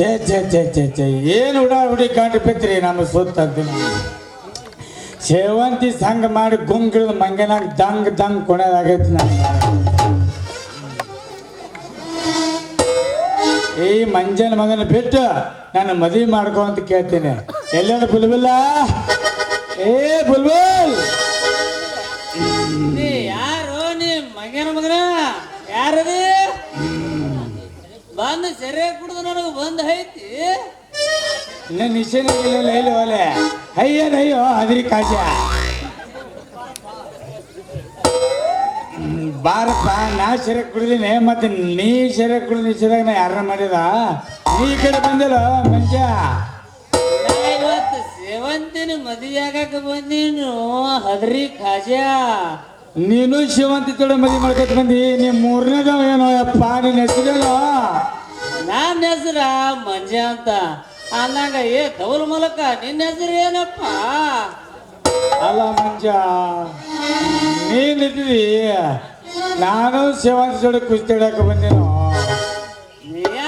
ಛೇ ಚೇ ಚೇ ಚೇ ಚೇ ಏನು ಹುಡ ಹುಡಿ ಕಾಂಡಿ ಬಿತ್ರಿ ನಮ್ಮ ಸುತ್ತ ಅಂತೀನಿ ಸೇವಂತಿ ಸಂಘ ಮಾಡಿ ಗುಂಗಿಳಿದ ಮಂಗನಾಗ ದಂಗ್ ದಂಗ್ ಕೊಡೋದಾಗೈತಿ ನಾನು ಈ ಮಂಜನ ಮಗನ ಬಿಟ್ಟು ನಾನು ಮದುವೆ ಮಾಡ್ಕೋ ಅಂತ ಕೇಳ್ತೀನಿ. ಎಲ್ಲೆಲ್ಲ ಬುಲ್ಬುಲ್ಲ? ಏ, ಬುಲ್ಬುಲ್! ಯಾರು ನೀ ಮಗನ ಮಗನ? ಯಾರದಿ? ಬಂದು ಸೆರೆ ಕುಡ್ದು ನನಗೆ ಬಂದ್ ಐತಿ. ಇಲ್ಲ ಒಲೆ ಅಯ್ಯನ್ ಅಯ್ಯೋ ಅದ್ರಿ ಕಾಜ ಬಾರಪ್ಪ ನಾ ಸೆರೆ ಕುಡಿದೀನಿ ಮತ್ತೆ ನೀ ಸೆರೆ ಕುಡಿದ ಸೆರೆಗೆ ನಾ ಯಾರನ್ನ ಮಾಡಿದ? ನೀ ಈ ಕಡೆ ಬಂದಿಲ್ಲ ಇವತ್ತು ಸೇವಂತಿನ ಮದುವೆ ಆಗಕ್ಕೆ ಬಂದೀನು ಹದ್ರಿ ಖಾಜಾ ನೀನು ಶಿವಂತಿ ತೊಡೆ ಮದುವೆ ಮಾಡ್ಕೊತ ಬಂದಿ ನೀ ಮೂರನೇದವ ಏನೋ ಯಪ್ಪ ನೀನು ಹೆಸರೇನೋ. ನನ್ನ ಹೆಸರ ಮಂಜ ಅಂತ. ಅಂದಂಗ ಏ ತವಲ್ ಮೂಲಕ ನಿನ್ನ ಹೆಸರು ಏನಪ್ಪ? ಅಲ್ಲ ಮಂಜ ನೀನಿದ್ವಿ ನಾನು ಶಿವಾಜಿ ಜೋಡಿ ಕುಸ್ತಿ ಹಿಡಿಯಕ್ಕೆ ಬಂದೇನೋ?